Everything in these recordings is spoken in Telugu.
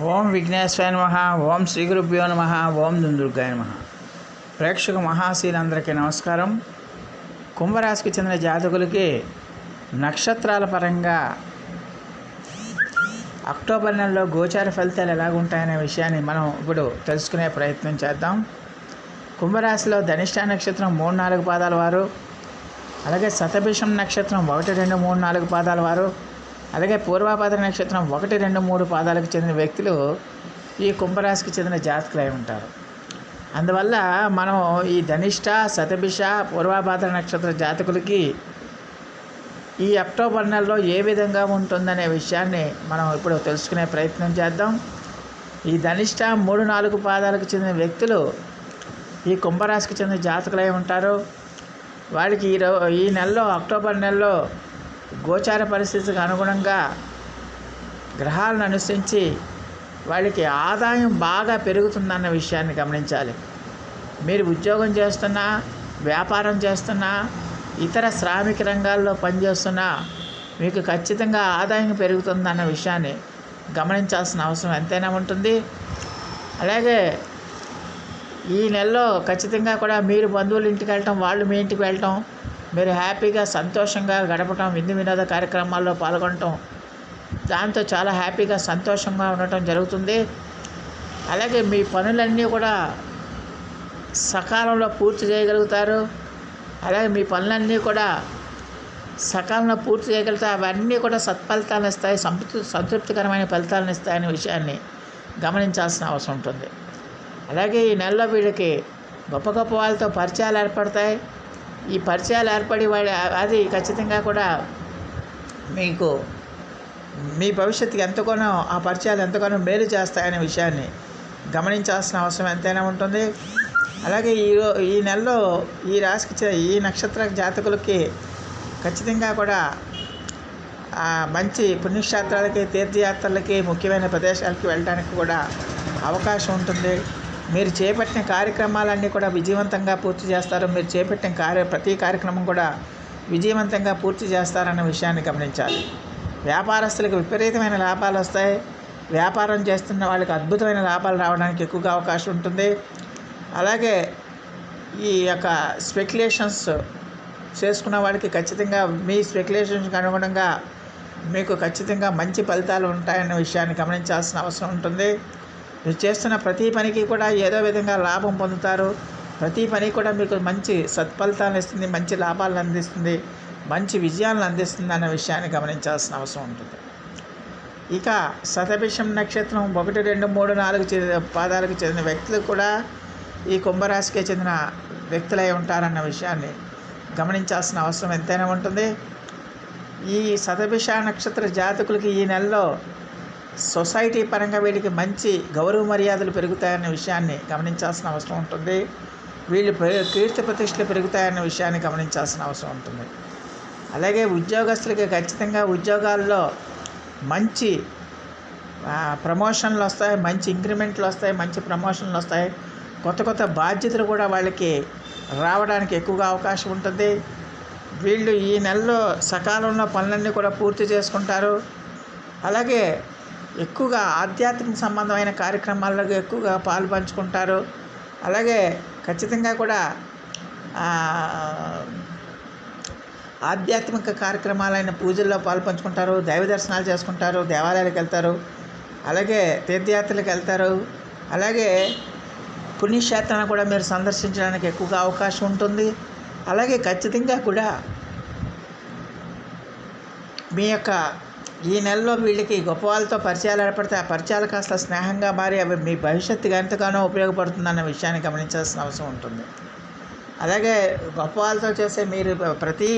ఓం విఘ్నేశ్వర నమ ఓం శ్రీ గురుభ్యో నమ ఓం దుందుర్గాయ నమ. ప్రేక్షక మహాశీలందరికీ నమస్కారం. కుంభరాశికి చెందిన జాతకులకి నక్షత్రాల పరంగా అక్టోబర్ నెలలో గోచార ఫలితాలు ఎలాగుంటాయనే విషయాన్ని మనం ఇప్పుడు తెలుసుకునే ప్రయత్నం చేద్దాం. కుంభరాశిలో ధనిష్ట నక్షత్రం మూడు నాలుగు పాదాల వారు అలాగే శతభిషం నక్షత్రం ఒకటి రెండు మూడు నాలుగు పాదాల వారు అలాగే పూర్వాపాద నక్షత్రం ఒకటి రెండు మూడు పాదాలకు చెందిన వ్యక్తులు ఈ కుంభరాశికి చెందిన జాతకులై ఉంటారు. అందువల్ల మనం ఈ ధనిష్ట శతభిష పూర్వాపాద నక్షత్ర జాతకులకి ఈ అక్టోబర్ నెలలో ఏ విధంగా ఉంటుందనే విషయాన్ని మనం ఇప్పుడు తెలుసుకునే ప్రయత్నం చేద్దాం. ఈ ధనిష్ట మూడు నాలుగు పాదాలకు చెందిన వ్యక్తులు ఈ కుంభరాశికి చెందిన జాతకులై ఉంటారు. వారికి ఈ ఈ నెలలో అక్టోబర్ నెలలో గోచార పరిస్థితికి అనుగుణంగా గ్రహాలను అనుసరించి వాళ్ళకి ఆదాయం బాగా పెరుగుతుందన్న విషయాన్ని గమనించాలి. మీరు ఉద్యోగం చేస్తున్నా వ్యాపారం చేస్తున్నా ఇతర శ్రామిక రంగాల్లో పనిచేస్తున్నా మీకు ఖచ్చితంగా ఆదాయం పెరుగుతుందన్న విషయాన్ని గమనించాల్సిన అవసరం ఎంతైనా ఉంటుంది. అలాగే ఈ నెలలో ఖచ్చితంగా కూడా మీరు బంధువుల ఇంటికి వెళ్ళటం వాళ్ళు మీ ఇంటికి వెళ్ళటం మీరు హ్యాపీగా సంతోషంగా గడపటం విందు వినోద కార్యక్రమాల్లో పాల్గొనటం దాంతో చాలా హ్యాపీగా సంతోషంగా ఉండటం జరుగుతుంది. అలాగే మీ పనులన్నీ కూడా సకాలంలో పూర్తి చేయగలుగుతారు. అలాగే మీ పనులన్నీ కూడా సకాలంలో పూర్తి చేయగలుగుతారు. అవన్నీ కూడా సత్ఫలితాలను ఇస్తాయి సంతృప్తి సంతృప్తికరమైన ఫలితాలను ఇస్తాయనే విషయాన్ని గమనించాల్సిన అవసరం ఉంటుంది. అలాగే ఈ నెలలో వీళ్ళకి గొప్ప గొప్ప వాళ్ళతో పరిచయాలు ఏర్పడతాయి. ఈ పరిచయాలు ఏర్పడి వాడి అది ఖచ్చితంగా కూడా మీకు మీ భవిష్యత్తుకి ఎంతగానో ఆ పరిచయాలు ఎంతగానో మేలు చేస్తాయనే విషయాన్ని గమనించాల్సిన అవసరం ఎంతైనా ఉంటుంది. అలాగే ఈ ఈ నెలలో ఈ రాశికి ఈ నక్షత్ర జాతకులకి ఖచ్చితంగా కూడా మంచి పుణ్యక్షేత్రాలకి తీర్థయాత్రలకి ముఖ్యమైన ప్రదేశాలకి వెళ్ళడానికి కూడా అవకాశం ఉంటుంది. మీరు చేపట్టిన కార్యక్రమాలన్నీ కూడా విజయవంతంగా పూర్తి చేస్తారు మీరు చేపట్టిన కార్య ప్రతి కార్యక్రమం కూడా విజయవంతంగా పూర్తి చేస్తారన్న విషయాన్ని గమనించాలి. వ్యాపారస్తులకు విపరీతమైన లాభాలు వస్తాయి. వ్యాపారం చేస్తున్న వాళ్ళకి అద్భుతమైన లాభాలు రావడానికి ఎక్కువగా అవకాశం ఉంటుంది. అలాగే ఈ యొక్క స్పెక్యులేషన్స్ చేసుకున్న వాళ్ళకి ఖచ్చితంగా మీ స్పెక్యులేషన్స్కి అనుగుణంగా మీకు ఖచ్చితంగా మంచి ఫలితాలు ఉంటాయన్న విషయాన్ని గమనించాల్సిన అవసరం ఉంటుంది. మీరు చేస్తున్న ప్రతి పనికి కూడా ఏదో విధంగా లాభం పొందుతారు. ప్రతి పని కూడా మీకు మంచి సత్ఫలితాలను ఇస్తుంది మంచి లాభాలను అందిస్తుంది మంచి విజయాలను అందిస్తుంది అన్న విషయాన్ని గమనించాల్సిన అవసరం ఉంటుంది. ఇక శతభిషం నక్షత్రం ఒకటి రెండు మూడు నాలుగు పాదాలకు చెందిన వ్యక్తులు కూడా ఈ కుంభరాశికే చెందిన వ్యక్తులై ఉంటారన్న విషయాన్ని గమనించాల్సిన అవసరం ఎంతైనా ఉంటుంది. ఈ శతభిష నక్షత్ర జాతకులకి ఈ నెలలో సొసైటీ పరంగా వీళ్ళకి మంచి గౌరవ మర్యాదలు పెరుగుతాయన్న విషయాన్ని గమనించాల్సిన అవసరం ఉంటుంది. వీళ్ళు కీర్తి ప్రతిష్టలు పెరుగుతాయన్న విషయాన్ని గమనించాల్సిన అవసరం ఉంటుంది. అలాగే ఉద్యోగస్తులకి ఖచ్చితంగా ఉద్యోగాల్లో మంచి ప్రమోషన్లు వస్తాయి మంచి ఇంక్రిమెంట్లు వస్తాయి మంచి ప్రమోషన్లు వస్తాయి. కొత్త కొత్త బాధ్యతలు కూడా వాళ్ళకి రావడానికి ఎక్కువగా అవకాశం ఉంటుంది. వీళ్ళు ఈ నెలలో సకాలంలో పనులన్నీ కూడా పూర్తి చేసుకుంటారు. అలాగే ఎక్కువగా ఆధ్యాత్మిక సంబంధమైన కార్యక్రమాల్లో ఎక్కువగా పాలు పంచుకుంటారు. అలాగే ఖచ్చితంగా కూడా ఆధ్యాత్మిక కార్యక్రమాలైన పూజల్లో పాల్పంచుకుంటారు దైవ దర్శనాలు చేసుకుంటారు దేవాలయాలకు వెళ్తారు అలాగే తీర్థయాత్రలకు వెళ్తారు. అలాగే పుణ్యక్షేత్రాన్ని కూడా మీరు సందర్శించడానికి ఎక్కువగా అవకాశం ఉంటుంది. అలాగే ఖచ్చితంగా కూడా మీ యొక్క ఈ నెలలో వీళ్ళకి గొప్ప వాళ్ళతో పరిచయాలు ఏర్పడితే ఆ పరిచయాలు కాస్త స్నేహంగా మారి అవి మీ భవిష్యత్తుకి ఎంతగానో ఉపయోగపడుతుందన్న విషయాన్ని గమనించాల్సిన అవసరం ఉంటుంది. అలాగే గొప్ప వాళ్ళతో చేసే మీరు ప్రతి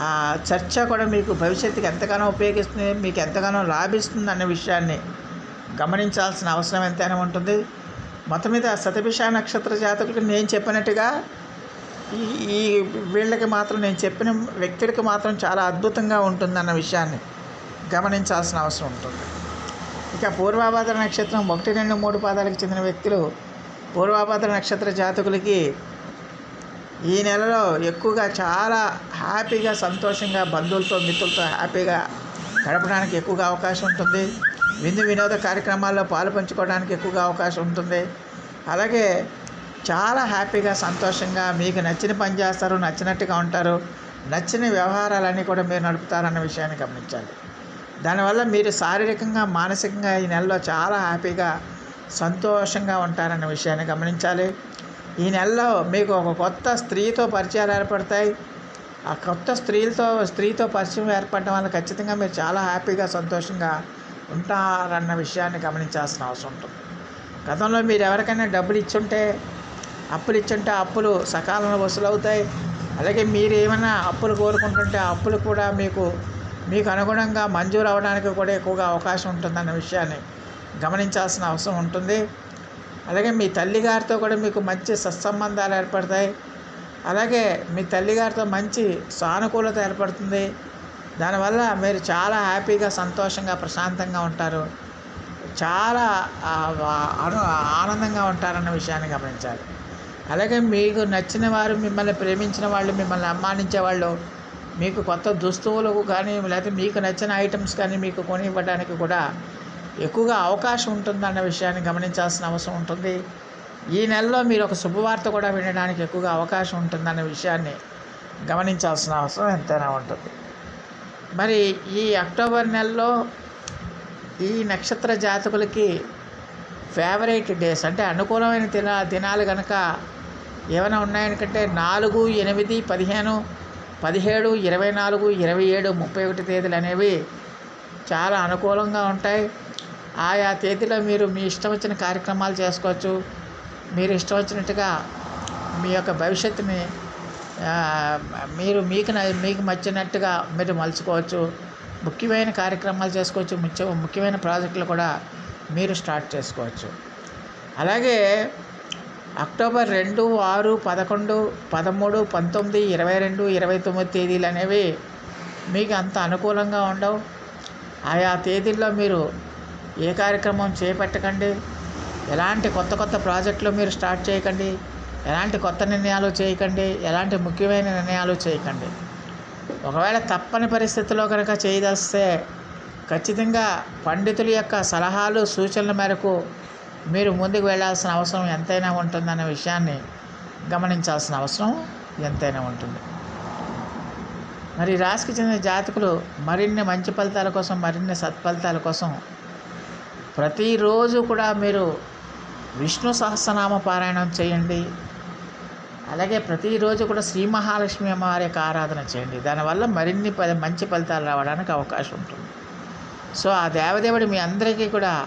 ఆ, చర్చ కూడా మీకు భవిష్యత్తుకి ఎంతగానో ఉపయోగిస్తుంది మీకు ఎంతగానో లాభిస్తుంది అన్న విషయాన్ని గమనించాల్సిన అవసరం ఎంతైనా ఉంటుంది. మొత్తం మీద శతభిష నక్షత్ర జాతకులకు నేను చెప్పినట్టుగా ఈ ఈ వీళ్ళకి మాత్రం నేను చెప్పిన వ్యక్తులకి మాత్రం చాలా అద్భుతంగా ఉంటుందన్న విషయాన్ని గమనించాల్సిన అవసరం ఉంటుంది. ఇక పూర్వాభాద్ర నక్షత్రం ఒకటి రెండు మూడు పాదాలకు చెందిన వ్యక్తులు పూర్వాభాద్ర నక్షత్ర జాతకులకి ఈ నెలలో ఎక్కువగా చాలా హ్యాపీగా సంతోషంగా బంధువులతో మిత్రులతో హ్యాపీగా గడపడానికి ఎక్కువగా అవకాశం ఉంటుంది. విందు వినోద కార్యక్రమాల్లో పాలు పంచుకోవడానికి ఎక్కువగా అవకాశం ఉంటుంది. అలాగే చాలా హ్యాపీగా సంతోషంగా మీకు నచ్చిన పని చేస్తారు నచ్చినట్టుగా ఉంటారు. నచ్చిన వ్యవహారాలన్నీ కూడా మీరు నడుపుతారన్న విషయాన్ని గమనించాలి. దానివల్ల మీరు శారీరకంగా మానసికంగా ఈ నెలలో చాలా హ్యాపీగా సంతోషంగా ఉంటారన్న విషయాన్ని గమనించాలి. ఈ నెలలో మీకు ఒక కొత్త స్త్రీతో పరిచయాలు ఏర్పడతాయి. ఆ కొత్త స్త్రీలతో స్త్రీతో పరిచయం ఏర్పడడం వల్ల ఖచ్చితంగా మీరు చాలా హ్యాపీగా సంతోషంగా ఉంటారన్న విషయాన్ని గమనించాల్సిన అవసరం ఉంటుంది. గతంలో మీరు ఎవరికైనా డబ్బులు ఇచ్చుంటే అప్పులు ఇచ్చుంటే అప్పులు సకాలంలో వసూలు అవుతాయి అలాగే మీరు ఏమైనా అప్పులు కోరుకుంటుంటే అప్పులు కూడా మీకు మీకు అనుగుణంగా మంజూరు అవ్వడానికి కూడా ఎక్కువగా అవకాశం ఉంటుందన్న విషయాన్ని గమనించాల్సిన అవసరం ఉంటుంది. అలాగే మీ తల్లిగారితో కూడా మీకు మంచి సత్సంబంధాలు ఏర్పడతాయి. అలాగే మీ తల్లిగారితో మంచి సానుకూలత ఏర్పడుతుంది. దానివల్ల మీరు చాలా హ్యాపీగా సంతోషంగా ప్రశాంతంగా ఉంటారు. చాలా అను ఆనందంగా ఉంటారన్న విషయాన్ని గమనించాలి. అలాగే మీకు నచ్చిన వారు మిమ్మల్ని ప్రేమించిన వాళ్ళు మిమ్మల్ని అమ్మానించే వాళ్ళు మీకు కొత్త దుస్తువులు కానీ లేకపోతే మీకు నచ్చిన ఐటమ్స్ కానీ మీకు కొని ఇవ్వడానికి కూడా ఎక్కువగా అవకాశం ఉంటుందన్న విషయాన్ని గమనించాల్సిన అవసరం ఉంటుంది. ఈ నెలలో మీరు ఒక శుభవార్త కూడా వినడానికి ఎక్కువగా అవకాశం ఉంటుందన్న విషయాన్ని గమనించాల్సిన అవసరం ఎంతైనా ఉంటుంది. మరి ఈ అక్టోబర్ నెలలో ఈ నక్షత్ర జాతకులకి ఫేవరెట్ డేస్ అంటే అనుకూలమైన దిన దినాలు కనుక ఏమైనా ఉన్నాయనుకంటే నాలుగు ఎనిమిది పదిహేను పదిహేడు ఇరవై నాలుగు ఇరవై ఏడు ముప్పై ఒకటి తేదీలు అనేవి చాలా అనుకూలంగా ఉంటాయి. ఆయా తేదీలో మీరు మీ ఇష్టం వచ్చిన కార్యక్రమాలు చేసుకోవచ్చు. మీరు ఇష్టం వచ్చినట్టుగా మీ యొక్క భవిష్యత్తుని మీరు మీకు న- మీకు నచ్చినట్టుగా మీరు మలుచుకోవచ్చు. ముఖ్యమైన కార్యక్రమాలు చేసుకోవచ్చు. ముఖ్య ముఖ్యమైన ప్రాజెక్టులు కూడా మీరు స్టార్ట్ చేసుకోవచ్చు. అలాగే అక్టోబర్ రెండు ఆరు పదకొండు పదమూడు పంతొమ్మిది ఇరవై రెండు ఇరవై తొమ్మిది తేదీలు అనేవి మీకు అంత అనుకూలంగా ఉండవు. ఆయా తేదీల్లో మీరు ఏ కార్యక్రమం చేపట్టకండి. ఎలాంటి కొత్త కొత్త ప్రాజెక్టులు మీరు స్టార్ట్ చేయకండి. ఎలాంటి కొత్త నిర్ణయాలు చేయకండి. ఎలాంటి ముఖ్యమైన నిర్ణయాలు చేయకండి. ఒకవేళ తప్పని పరిస్థితిలో కనుక చేయదలిస్తే ఖచ్చితంగా పండితుల యొక్క సలహాలు సూచనల మేరకు మీరు ముందుకు వెళ్ళాల్సిన అవసరం ఎంతైనా ఉంటుందన్న విషయాన్ని గమనించాల్సిన అవసరం ఎంతైనా ఉంటుంది. మరి రాశికి చెందిన జాతకులు మరిన్ని మంచి ఫలితాల కోసం మరిన్ని సత్ఫలితాల కోసం ప్రతిరోజు కూడా మీరు విష్ణు సహస్రనామ పారాయణం చేయండి. అలాగే ప్రతిరోజు కూడా శ్రీ మహాలక్ష్మి అమ్మవారి యొక్క ఆరాధన చేయండి. దానివల్ల మరిన్ని ప మంచి ఫలితాలు రావడానికి అవకాశం ఉంటుంది. సో ఆ దేవదేవుడు మీ అందరికీ కూడా